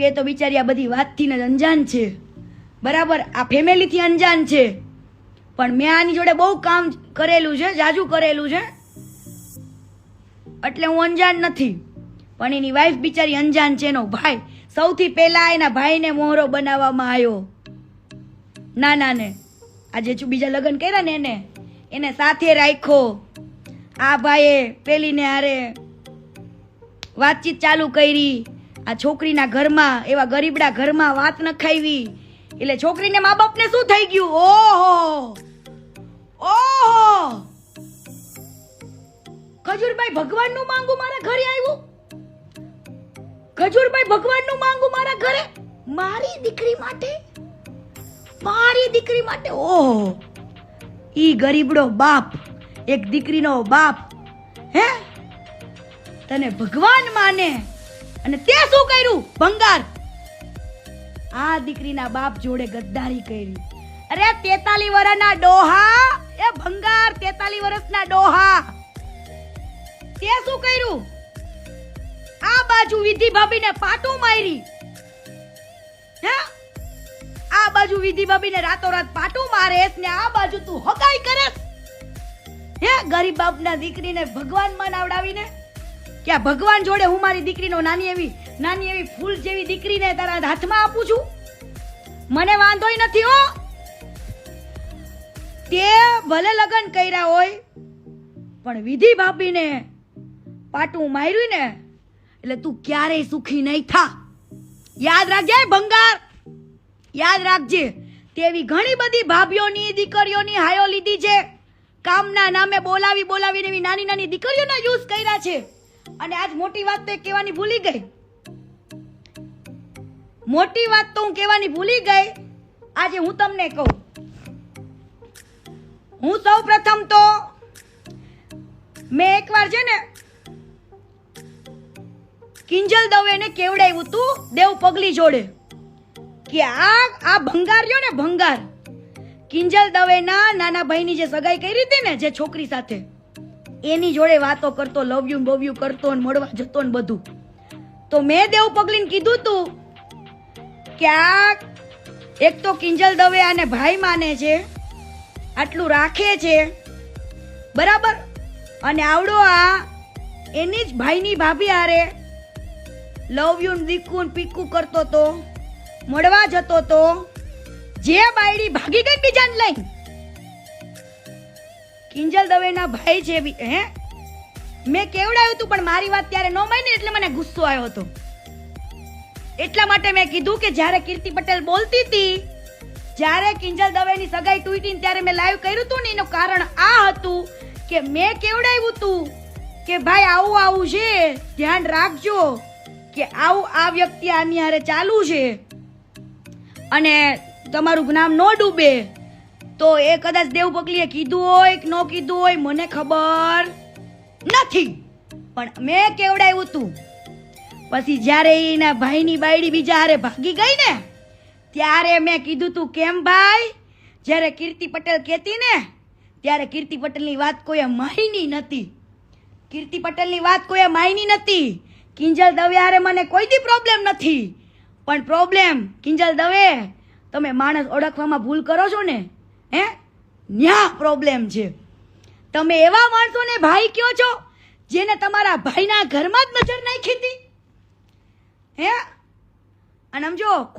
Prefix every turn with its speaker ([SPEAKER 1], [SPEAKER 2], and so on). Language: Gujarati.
[SPEAKER 1] કે એ તો બિચારી આ બધી વાતથી ને અંજાન છે. બરાબર? આ ફેમિલીથી અંજાન છે. પણ મેં આની જોડે બહુ કામ કરેલું છે, જાજુ કરેલું છે. એટલે હું અંજાન નથી. પણ એની વાઈફ બિચારી અંજાન છે એનો ભાઈ. સૌથી પહેલા એના ભાઈને મોહરો બનાવવામાં આવ્યો. ના ના ને આજે બીજા લગ્ન કર્યા ને એને એને સાથે રાખ્યો. આ ભાઈએ પેલીને હારે વાતચીત ચાલુ કરી. આ છોકરીના ઘરમાં, એવા ગરીબડા ઘરમાં વાત ન ખાવી એટલે છોકરીને મા બાપને શું થઈ ગયું? ઓહો! ઓહો! ખજૂરભાઈ ભગવાનનું માંગુ મારા ઘરે આવ્યું? ખજૂરભાઈ ભગવાનનું માંગુ મારા ઘરે? મારી દીકરી માટે? મારી દીકરી માટે? ઓહો! ઈ ગરીબડો બાપ, એક દીકરીનો બાપ. હે? તને ભગવાન માને. અને તે શું કર્યું? ભંગાર. આ દીકરીના બાપ જોડે ગદ્દારી કરી. અરે તેતાલી વર્ષના ડોહા, એ ભંગાર તેતાલી વર્ષના ડોહા. તે શું કર્યું? આ બાજુ વિધિ ભાભીને પાટું મારી. હે? આ બાજુ વિધિ ભાભીને રાતોરાત પાટું મારેસ ને આ બાજુ તું હગાઈ કરેસ. હે? ગરીબ બાપના દીકરીને ભગવાન મનાવડાવીને કે આ ભગવાન જોડે હું મારી દીકરીનો નાની એવી નાની એવી ફૂલ જેવી દીકરીને તારા હાથમાં આપું છું? મને વાંધોય નથી હો. તે ભલે લગ્ન કર્યા હોય, પણ વિધિ ભાભીને પાટું માર્યું ને, એટલે તું ક્યારેય સુખી નહીં થા. યાદ રાખજે ભંગાર. યાદ રાખજે, તેવી ઘણી બધી ભાભીઓની, દીકરીઓની હાયો લીધી છે. કામના નામે બોલાવી બોલાવીને એવી નાની નાની દીકરીઓના યુઝ કર્યા છે. અને આજ મોટી વાત તો એ કહેવાની ભૂલી ગઈ. મોટી વાત તો હું કહેવાની ભૂલી ગઈ. આજે હું તમને કહું. હું સૌ પ્રથમ તો મેં એકવાર છે ને કિંજલ દવેને કેવડાવ્યું તું દેવ પગલી જોડે. કે આ આ ભંગાર રહ્યો ને ભંગાર. કિંજલ દવેના નાના ભાઈની જે સગાઈ કરી હતી ને જે છોકરી સાથે. એની જોડે વાતો કરતો લવ યુ કરતો ને મળવા જતો ને બધું. તો મેં દેવ પગલીને કીધું તું કે આ એક તો કિંજલ દવે આને ભાઈ માને છે, આટલું રાખે છે, બરાબર? અને આવડો આ એની જ ભાઈની ભાભી હારે લવ યુ પીકું ને કરતો તો, મળવા જતો તો, જે બાયડી ભાગી ગઈ બીજાને લઈ કિંજલ દવેના ભાઈ છે હે? મેં કેવડાવ્યું હતું પણ મારી વાત ત્યારે ન માની એટલે મને ગુસ્સો આવ્યો હતો. એટલા માટે મેં કીધું કે જ્યારે કીર્તિ પટેલ બોલતી હતી, જ્યારે કિંજલ દવેની સગાઈ તૂટી ત્યારે મેં લાઈવ કર્યું હતું ને, એનું કારણ આ હતું કે મેં કેવડાવ્યું હતું કે ભાઈ આવું આવું છે, ધ્યાન રાખજો કે આવું આ વ્યક્તિ આની હારે ચાલુ છે. અને તમારું નામ ન ડૂબે. તો એ કદાચ દેવ પગલીએ કીધું હોય કે ન કીધું હોય, મને ખબર નથી. પણ મેં કેવડાવ્યું હતું પછી જ્યારે એના ભાઈની બાયડી બીજા હારે ભાગી ગઈ ને, ત્યારે મેં કીધું તું, કેમ ભાઈ? જ્યારે કીર્તિ પટેલ કહેતી ને, ત્યારે કીર્તિ પટેલની વાત કોઈએ માહિની નથી. કીર્તિ પટેલની વાત કોઈએ માહિની નથી. કિંજલ દવે હારે મને કોઈ દી પ્રોબ્લેમ નથી. પણ પ્રોબ્લેમ કિંજલ દવે, તમે માણસ ઓળખવામાં ભૂલ કરો છો ને હે? ન્યા પ્રોબ્લેમ છે. તમે એવા માણસોને ભાઈ કયો છો જેને તમારા ભાઈના ઘરમાં જ નજર નાખી હતી? હે? અને આમ જો